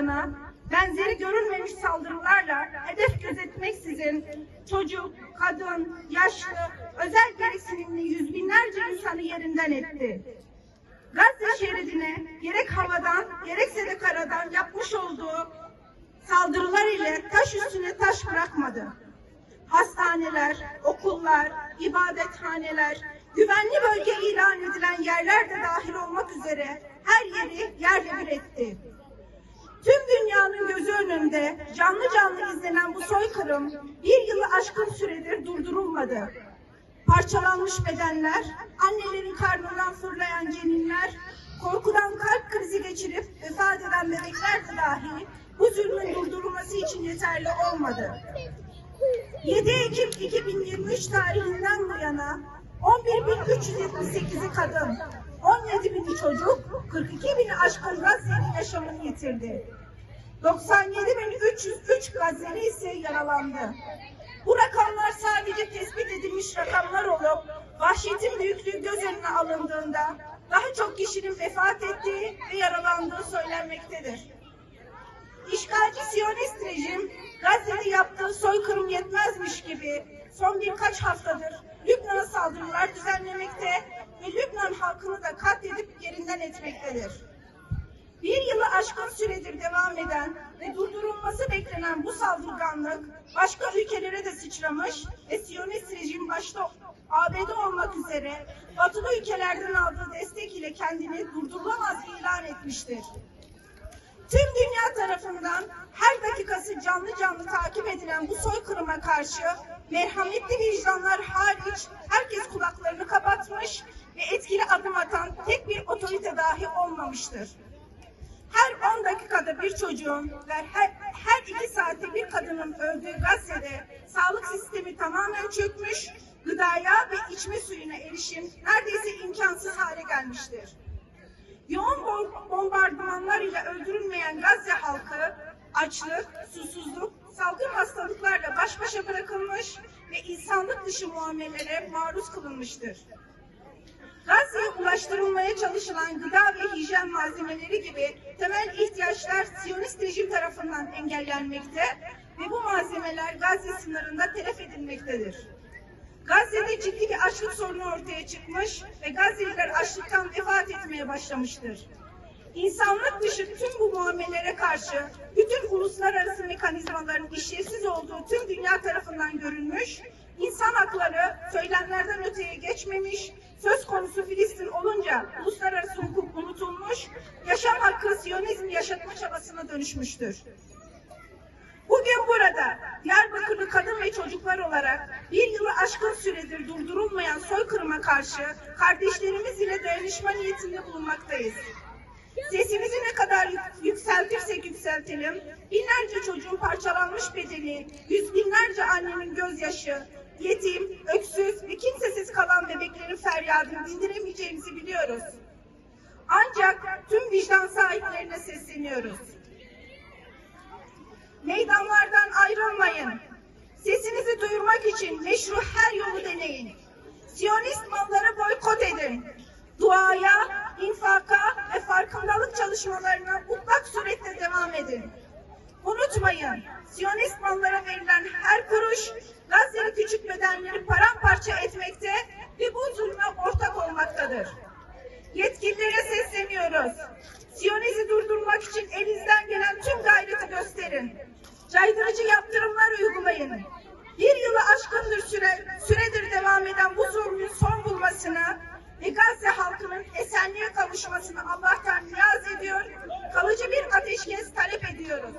yana benzeri görülmemiş saldırılarla hedef gözetmeksizin çocuk, kadın, yaşlı, özel gereksinimli yüz binlerce insanı yerinden etti. Gazze şeridine gerek havadan gerekse de karadan yapmış olduğu saldırılar ile taş üstüne taş bırakmadı. Hastaneler, okullar, ibadethaneler, güvenli bölge ilan edilen yerler de dahil olmak üzere her yeri yerle bir etti. Tüm dünyanın gözü önünde canlı canlı izlenen bu soykırım bir yılı aşkın süredir durdurulmadı. Parçalanmış bedenler, annelerin karnından fırlayan ceninler, korkudan kalp krizi geçirip vefat eden bebekler de dahi bu zulmün durdurulması için yeterli olmadı. 7 Ekim 2023 tarihinden bu yana 11.378'i kadın, 17.000'i çocuk, 42.000'i aşkın Gazze'nin yaşamını yitirdi. 97.303 Gazze'li ise yaralandı. Bu rakamlar sadece tespit edilmiş rakamlar olup vahşetin büyüklüğü göz önüne alındığında daha çok kişinin vefat ettiği ve yaralandığı söylenmektedir. İşgalci Siyonist rejim Gazze'de yaptığı soykırım yetmezmiş gibi son birkaç haftadır Lübnan'a saldırılar düzenlemekte ve Lübnan halkını da katledip yerinden etmektedir. Bir yılı aşkın süredir devam eden ve durdurulması beklenen bu saldırganlık başka ülkelere de sıçramış ve Siyonist rejim başta ABD olmak üzere batılı ülkelerden aldığı destek ile kendini durdurulamaz ilan etmiştir. Tüm dünya tarafından her dakikası canlı canlı takip edilen bu soykırıma karşı merhametli vicdanlar adım atan tek bir otorite dahi olmamıştır. Her 10 dakikada bir çocuğun ve her, her 2 saatte bir kadının öldüğü Gazze'de sağlık sistemi tamamen çökmüş, gıdaya ve içme suyuna erişim neredeyse imkansız hale gelmiştir. Yoğun bom- bombardımanlar ile öldürülmeyen Gazze halkı açlık, susuzluk, salgın hastalıklarla baş başa bırakılmış ve insanlık dışı muamelelere maruz kılınmıştır. Ulaştırılmaya çalışılan gıda ve hijyen malzemeleri gibi temel ihtiyaçlar Siyonist rejim tarafından engellenmekte ve bu malzemeler Gazze sınırında telef edilmektedir. Gazze'de ciddi bir açlık sorunu ortaya çıkmış ve Gazze'liler açlıktan vefat etmeye başlamıştır. İnsanlık dışı tüm bu muamelelere karşı bütün uluslararası mekanizmaların işlevsiz olduğu tüm dünya tarafından görülmüş, insan hakları söylemlerden öteye geçmemiş, yaşam hakkı Siyonizm yaşatma çabasına dönüşmüştür. Bugün burada Diyarbakırlı kadın ve çocuklar olarak bir yılı aşkın süredir durdurulmayan soykırıma karşı kardeşlerimiz ile dayanışma niyetinde bulunmaktayız. Sesimizi ne kadar yük- yükseltirsek yükseltelim, binlerce çocuğun parçalanmış bedeni, yüz binlerce annenin gözyaşı, yetim, öksüz ve kimsesiz kalan bebeklerin feryadını dindiremeyeceğimizi biliyoruz. Ancak tüm vicdan sahiplerine sesleniyoruz. Meydanlardan ayrılmayın. Sesinizi duyurmak için meşru her yolu deneyin. Siyonist malları boykot edin. Duaya, infaka ve farkındalık çalışmalarına mutlak surette devam edin. Unutmayın, Siyonist mallara verilen her kuruş Gazze'li küçük bedenleri paramparça etmekte ve bu zulme ortak olmaktadır. Yetkililere sesleniyoruz. Siyonizmi durdurmak için elinizden gelen tüm gayreti gösterin. Caydırıcı yaptırımlar uygulayın. Bir yılı aşkındır süre, süredir devam eden bu zulmün son bulmasını ve Gazze halkının esenliğe kavuşmasını Allah'tan niyaz ediyor, kalıcı bir ateşkes talep ediyoruz.